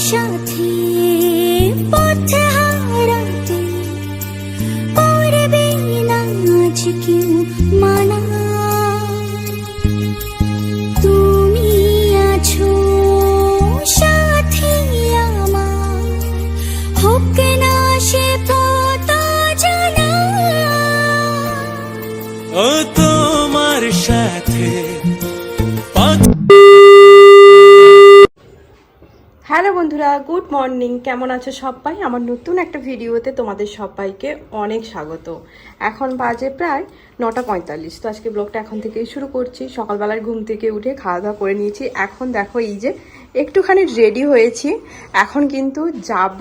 সাথে পথে হ্যালো বন্ধুরা, গুড মর্নিং। কেমন আছো সবাই? আমার নতুন একটা ভিডিওতে তোমাদের সবাইকে অনেক স্বাগত। এখন বাজে প্রায় নটা পঁয়তাল্লিশ। তো আজকে ব্লগটা এখন থেকেই শুরু করছি। সকালবেলার ঘুম থেকে উঠে খাওয়া দাওয়া করে নিয়েছি। এখন দেখো এই যে একটুখানি রেডি হয়েছি। এখন কিন্তু যাব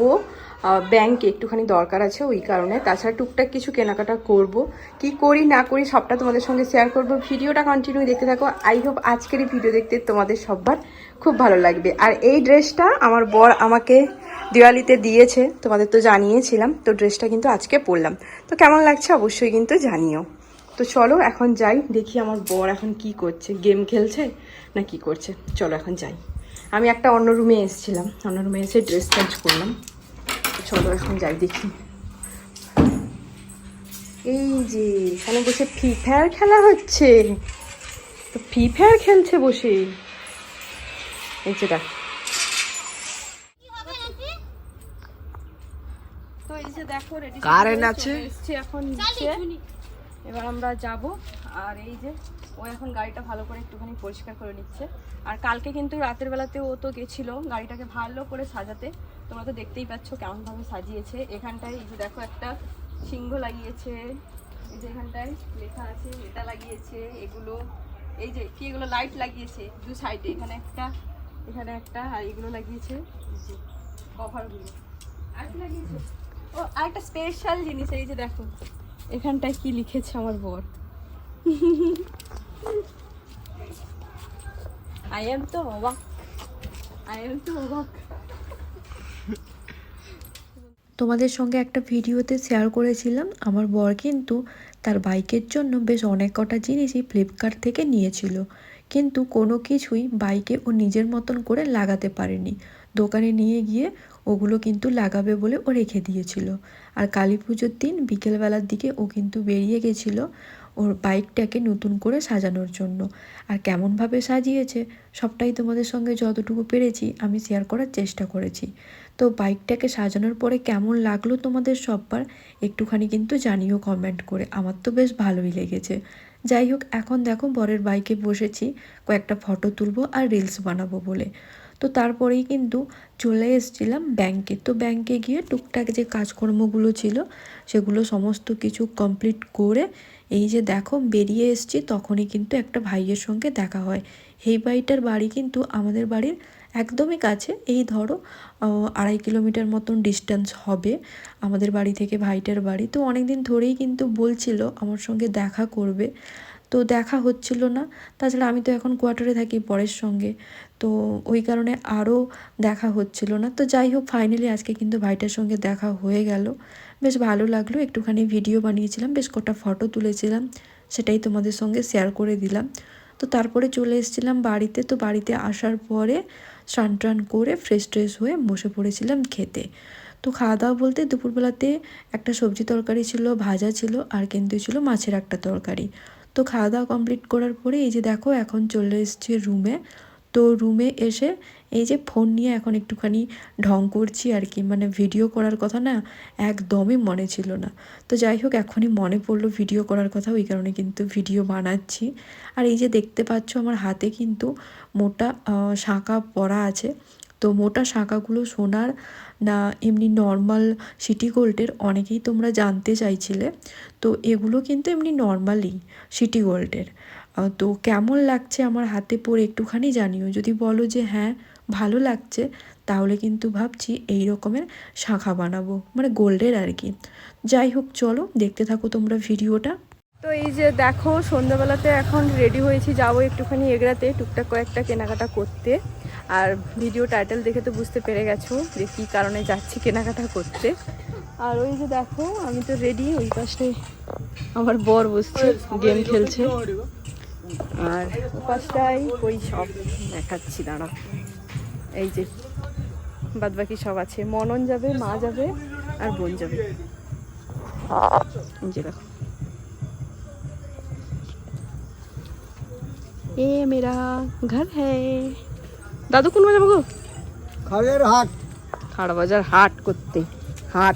ব্যাংকে একটুখানি দরকার আছে ওই কারণে। তাছাড়া টুকটাক কিছু কেনাকাটা করব। কি করি, না করি সবটা তোমাদের সঙ্গে শেয়ার করব। ভিডিওটা কন্টিনিউ দেখতে থাকো। আই হোপ আজকের এই ভিডিও দেখতে তোমাদের সবার খুব ভালো লাগবে। আর এই ড্রেসটা আমার বর আমাকে দিওয়ালিতে দিয়েছে, তোমাদের তো জানিয়েছিলাম, তো ড্রেসটা কিন্তু আজকে পরলাম। তো কেমন লাগছে অবশ্যই কিন্তু জানিও। তো চলো এখন যাই, দেখি আমার বর এখন কি করছে। গেম খেলছে না কি করছে? চলো এখন যাই। আমি একটা অন্য রুমে এসেছিলাম। অন্য রুমে এসে ড্রেস চেঞ্জ করলাম। চলো এখন যাই দেখি। এই যে এখানে বসে ফ্রি ফায়ার খেলা হচ্ছে। তো ফ্রি ফায়ার খেলছে বসে। এই যে দেখ। তো এই যে দেখো রেডি কারেন্ট আছে? এখন নিচে। এবার আমরা যাব আর এই যে ও এখন গাড়িটা ভালো করে একটুখানি পরিষ্কার করে নিচ্ছে। আর কালকে কিন্তু রাতের বেলাতে ও তো গেছিল গাড়িটাকে ভালো করে সাজাতে। তোমরা তো দেখতেই পাচ্ছ কেমনভাবে সাজিয়েছে। এখানটায় এই যে দেখো একটা সিংহ লাগিয়েছে। এই যে এখানটায় লেখা আছে, এটা লাগিয়েছে, এগুলো, এই যে কি এগুলো লাইট লাগিয়েছে, দু সাইডে এখানে একটা এখানে একটা, আর এগুলো লাগিয়েছে কভারগুলো আর কি লাগিয়েছে? ও, আর একটা স্পেশাল জিনিস, এই যে দেখো। এখানটায় কি লিখেছে আমার বর? আই এম তো অবাক। আই এম তো অবাক। তোমাদের সঙ্গে একটা ভিডিওতে শেয়ার করেছিলাম। আমার বর কিন্তু তার বাইকের জন্য বেশ অনেক কটা জিনিসই ফ্লিপকার্ট থেকে নিয়েছিল। কিন্তু কোনো কিছুই বাইকে ও নিজের মতন করে লাগাতে পারেনি। দোকানে নিয়ে গিয়ে ওগুলো কিন্তু লাগাবে বলে ও রেখে দিয়েছিল। আর কালী পুজোর দিন বিকেলবেলার দিকে ও কিন্তু বেরিয়ে গেছিল ওর বাইকটাকে নতুন করে সাজানোর জন্য। আর কেমনভাবে সাজিয়েছে, সবটাই তোমাদের সঙ্গে যতটুকু পেরেছি আমি শেয়ার করার চেষ্টা করেছি। তো বাইকটাকে সাজানোর পরে কেমন লাগল তোমাদের সববার? একটুখানি কিন্তু জানিও কমেন্ট করে। আমার তো বেশ ভালোই লেগেছে। যাই হোক, এখন দেখো বরের বাইকে বসেছি, কয়েকটা ফটো তুলবো আর রিলস বানাবো বলে। তো তারপরেই কিন্তু চলে এসেছিলাম ব্যাংকে তো ব্যাংকে গিয়ে টুকটাক যে কাজকর্মগুলো ছিল, সেগুলো সমস্ত কিছু কমপ্লিট করে এই যে দেখো বেরিয়ে এসেছি, তখনই কিন্তু একটা ভাইয়ের সঙ্গে দেখা হয়। এই ভাইটার বাড়ি কিন্তু আমাদের বাড়ির একদমই কাছে। এই ধরো আড়াই কিলোমিটার মতন ডিস্টেন্স হবে আমাদের বাড়ি থেকে ভাইটার বাড়ি। তো অনেক দিন ধরেই কিন্তু বলছিল, আমার সঙ্গে দেখা করবে। তো দেখা হচ্ছিল না। তাছাড়া আমি তো এখন কোয়ার্টারে থাকি পরের সঙ্গে। তো ওই কারণে আরও দেখা হচ্ছিল না। তো যাই হোক ফাইনালি আজকে কিন্তু ভাইটার সঙ্গে দেখা হয়ে গেল। বেশ ভালো লাগল, একটুখানি ভিডিও বানিয়েছিলাম, বেশ কটা ফটো তুলেছিলাম, সেটাই তোমাদের সঙ্গে শেয়ার করে দিলাম। তো তারপরে চলে এসেছিলাম বাড়িতে। তো বাড়িতে আসার পরে স্নান টান করে ফ্রেশ ট্রেশ হয়ে বসে পড়েছিলাম খেতে। তো খাওয়া দাওয়া বলতে দুপুরবেলাতে একটা সবজি তরকারি ছিল, ভাজা ছিল আর কিন্তু ছিল মাছের একটা তরকারি। তো খাওয়া দাওয়া কমপ্লিট করার পরে এই যে দেখো এখন চলে এসছে রুমে তো রুমে এসে এই যে ফোন নিয়ে এখন একটুখানি ঢং করছি আর কি। মানে ভিডিও করার কথা না একদমই মনে ছিল না। তো যাই হোক, এখনই মনে পড়ল ভিডিও করার কথা। ওই কারণে কিন্তু ভিডিও বানাচ্ছি। আর এই যে দেখতে পাচ্ছ আমার হাতে কিন্তু মোটা শাঁখা পরা আছে। তো মোটা শাঁখাগুলো সোনার না এমনি নর্মাল সিটি গোল্ডের অনেকেই তোমরা জানতে চাইছিলে। তো এগুলো কিন্তু এমনি নর্মালি সিটি গোল্ডের তো কেমন লাগছে আমার হাতে পরে একটুখানি জানিও। যদি বলো যে হ্যাঁ ভালো লাগছে তাহলে কিন্তু ভাবছি এই রকমের শাঁখা বানাবো মানে গোল্ডের আর কি। যাই হোক চলো দেখতে থাকো তোমরা ভিডিওটা। তো এই যে দেখো সন্ধ্যাবেলাতে এখন রেডি হয়েছি যাব একটুখানি এগড়াতে টুকটাক কয়েকটা কেনাকাটা করতে। আর ভিডিও টাইটেল দেখে তো বুঝতে পেরে গেছো যে কী কারণে যাচ্ছি কেনাকাটা করতে। আর ওই যে দেখো আমি তো রেডি ওই পাশে আমার বর বসছে গেম খেলছে। আর পাশটাই ওই সব দেখাচ্ছি দাঁড়াও। এই যে বাদ বাকি সব আছে। মনন যাবে মা যাবে আর বোন যাবে। যে দেখো। এ মেরা ঘর হ্যায়। দাদু কোন যাব গো খাড়া বাজার হাট করতে। হাট।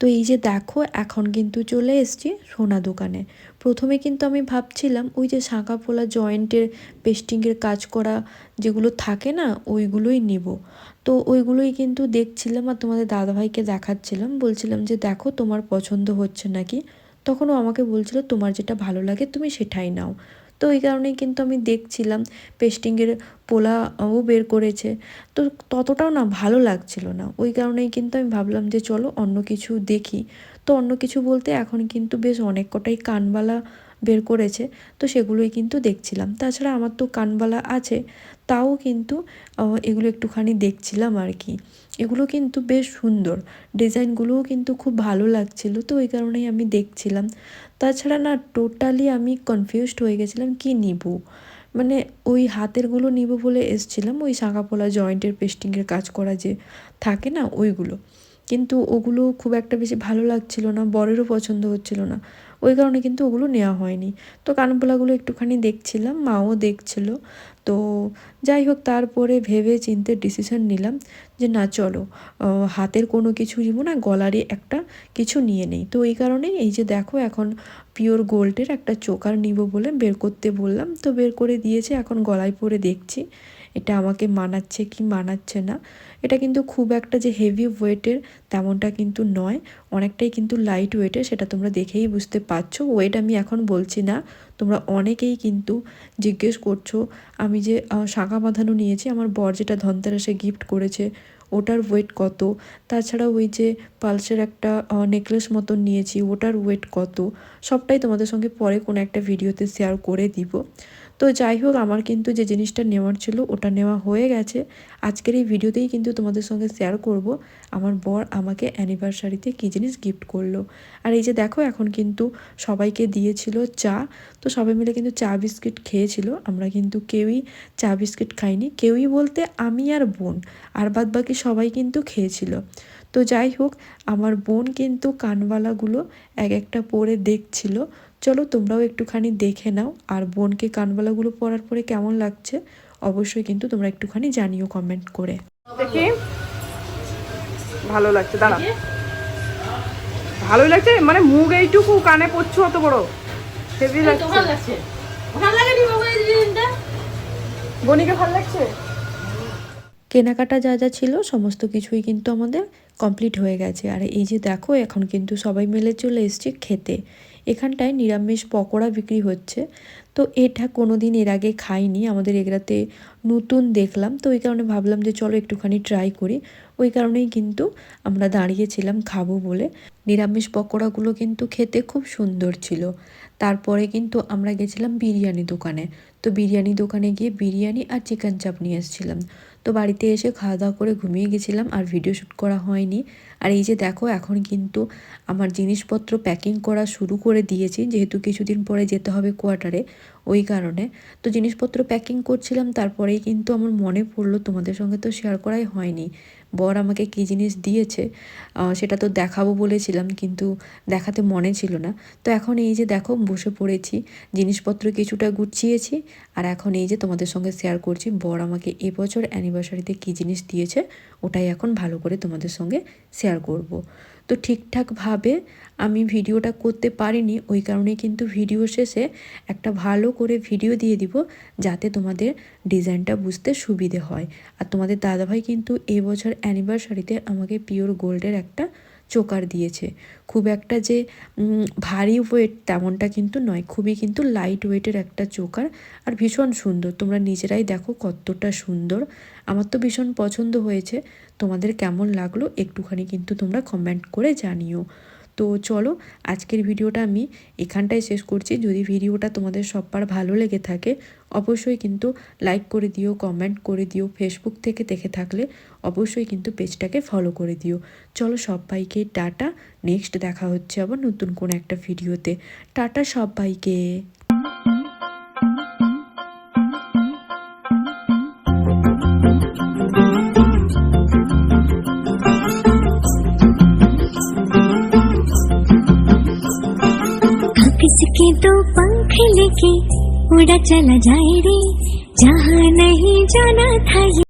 তো এই যে দেখো, এখন কিন্তু চলে এসেছি সোনা দোকানে। প্রথমে কিন্তু আমি ভাবছিলাম, ওই যে শাঁখা পোলা জয়েন্টের পেস্টিংয়ের কাজ করা যেগুলো থাকে না, ওইগুলোই নিব। তো ওইগুলোই কিন্তু দেখছিলাম আর তোমাদের দাদাভাইকে দেখাচ্ছিলাম। বলছিলাম যে, দেখো, তোমার পছন্দ হচ্ছে নাকি? তখন ও আমাকে বলছিল, তোমার যেটা ভালো লাগে তুমি সেটাই নাও। তো ওই কারণেই কিন্তু আমি দেখছিলাম পেস্টিংয়ের পোলাও বের করেছে। তো ততটাও না ভালো লাগছিল না। ওই কারণেই কিন্তু আমি ভাবলাম যে চলো অন্য কিছু দেখি। তো অন্য কিছু বলতে এখন কিন্তু বেশ অনেক কটাই কানবালা বের করেছে, তো সেগুলোই কিন্তু দেখছিলাম। তাছাড়া আমার তো কানবালা আছে, তাও কিন্তু এগুলো একটুখানি দেখছিলাম আর কি। এগুলো কিন্তু বেশ সুন্দর। ডিজাইনগুলোও কিন্তু খুব ভালো লাগছিল, তো ওই কারণেই আমি দেখছিলাম। তাছাড়া না, টোটালি আমি কনফিউজড হয়ে গেছিলাম, কি নিব? মানে ওই হাতেরগুলো নিব বলে এসছিলাম, ওই শাঁখাপোলা জয়েন্টের পেস্টিংয়ের কাজ করা যে থাকে না, ওইগুলো। কিন্তু ওগুলো খুব একটা বেশি ভালো লাগছিল না, বরেরও পছন্দ হচ্ছিল না। ওই কারণে কিন্তু ওগুলো নেওয়া হয়নি। তো কানপোলাগুলো একটুখানি দেখছিলাম, মাও দেখছিল। তো যাই হোক, তারপরে ভেবে চিনতে ডিসিশন নিলাম যে না, চলো হাতের কোনো কিছু নিব না, গলারই একটা কিছু নিয়ে নেই। তো এই কারণেই এই যে দেখো, এখন পিওর গোল্ডের একটা চোকার নিব বলে বের করতে বললাম। তো বের করে দিয়েছে, এখন গলায় পরে দেখছি। এটা আমাকে মানাচ্ছে কি মানাচ্ছে না। এটা কিন্তু খুব একটা যে হেভি ওয়েটের তেমনটা কিন্তু নয়। অনেকটাই কিন্তু লাইট ওয়েটের সেটা তোমরা দেখেই বুঝতে পারছ। ওয়েট আমি এখন বলছি না। তোমরা অনেকেই কিন্তু জিজ্ঞেস করছ, আমি যে শাঁখা বাঁধানো নিয়েছি, আমার বর যেটা ধনতেরাসে গিফট করেছে, ওটার ওয়েট কত? তাছাড়া ওই যে পালসের একটা নেকলেস মতন নিয়েছি, ওটার ওয়েট কত? সবটাই তোমাদের সঙ্গে পরে কোনো একটা ভিডিওতে শেয়ার করে দিব। তো যাই হোক, আমার কিন্তু যে জিনিসটা নেওয়ার ছিল ওটা নেওয়া হয়ে গেছে। আজকের এই ভিডিওতেই কিন্তু তোমাদের সঙ্গে শেয়ার করব আমার বর আমাকে অ্যানিভার্সারিতে কী জিনিস গিফট করল। আর এই যে দেখো, এখন কিন্তু সবাইকে দিয়েছিল চা। তো সবাই মিলে কিন্তু চা বিস্কিট খেয়েছিল। আমরা কিন্তু কেউই চা বিস্কিট খাইনি। কেউই বলতে আমি আর বোন, আর বাদ বাকি সবাই কিন্তু খেয়েছিল। তো যাই হোক, আমার বোন কিন্তু কানবালাগুলো এক একটা পরে দেখছিল। চলো তোমরাও একটুখানি দেখে নাও আর বোনকে কানবালাগুলো পরার পরে কেমন লাগছে অবশ্যই কিন্তু তোমরা একটুখানি জানিও কমেন্ট করে। দেখি। ভালো লাগছে দাঁড়া। ভালোই লাগছে মানে মুখ এইটুকু কানে পড়ছো অত বড়। হেভি লাগছে। বনিকে ভালো লাগছে? কেনাকাটা যা যা ছিল সমস্ত কিছুই কিন্তু আমাদের কমপ্লিট হয়ে গেছে। আর এই যে দেখো এখন কিন্তু সবাই মিলে চলে এসছে খেতে। এখানটায় নিরামিষ পকোড়া বিক্রি হচ্ছে। তো এটা কোনো দিন এর আগে খাইনি, আমাদের এগরাতে নতুন দেখলাম। তো ওই কারণে ভাবলাম যে চলো একটুখানি ট্রাই করি। ওই কারণেই কিন্তু আমরা দাঁড়িয়েছিলাম খাব বলে। নিরামিষ পকোড়াগুলো কিন্তু খেতে খুব সুন্দর ছিল। তারপরে কিন্তু আমরা গেছিলাম বিরিয়ানি দোকানে। তো বিরিয়ানি দোকানে গিয়ে বিরিয়ানি আর চিকেন চাপ নিয়ে এসেছিলাম। তো বাড়িতে এসে খাওয়া দাওয়া করে ঘুমিয়ে গেছিলাম আর ভিডিও শ্যুট করা হয়নি। আর এই যে দেখো, এখন কিন্তু আমার জিনিসপত্র প্যাকিং করা শুরু করে দিয়েছি। যেহেতু কিছুদিন পরে যেতে হবে কোয়ার্টারে ওই কারণে। তো জিনিসপত্র প্যাকিং করছিলাম, তারপরেই কিন্তু আমার মনে পড়ল তোমাদের সঙ্গে তো শেয়ার করাই হয়নি। বর আমাকে কী জিনিস দিয়েছে সেটা তো দেখাবো বলেছিলাম, কিন্তু দেখাতে মনে ছিল না তো এখন এই যে দেখো, বসে পড়েছি, জিনিসপত্র কিছুটা গুছিয়েছি, আর এখন এই যে তোমাদের সঙ্গে শেয়ার করছি, বর আমাকে এবছর অ্যানিভার্সারিতে কী জিনিস দিয়েছে, ওটাই এখন ভালো করে তোমাদের সঙ্গে শেয়ার করব। তো ঠিকঠাকভাবে আমি ভিডিওটা করতে পারিনি, ওই কারণে কিন্তু ভিডিও শেষে একটা ভালো করে ভিডিও দিয়ে দিব যাতে তোমাদের ডিজাইনটা বুঝতে সুবিধে হয়। আর তোমাদের দাদাভাই কিন্তু এবছর অ্যানিভার্সারিতে আমাকে পিওর গোল্ডের একটা চোকার দিয়েছে। খুব একটা যে ভারী ওয়েট তেমনটা কিন্তু নয়, খুবই কিন্তু লাইট ওয়েটের একটা চোকার আর ভীষণ সুন্দর। তোমরা নিজেরাই দেখো কতটা সুন্দর। আমার তো ভীষণ পছন্দ হয়েছে। তোমাদের কেমন লাগল একটুখানি কিন্তু তোমরা কমেন্ট করে জানিও। তো চলো, আজকের ভিডিওটা আমি এখানটায় শেষ করছি। যদি ভিডিওটা তোমাদের সব্বার ভালো লেগে থাকে, অবশ্যই কিন্তু লাইক করে দিও কমেন্ট করে দিও ফেসবুক থেকে দেখে থাকলে অবশ্যই কিন্তু পেজটাকে ফলো করে দিও। চলো সব্বাইকে টাটা নেক্সট দেখা হচ্ছে আবার নতুন কোনো একটা ভিডিওতে। টাটা সবাইকে। लेके उड़ा चला जाए रे। जहाँ नहीं जाना था ये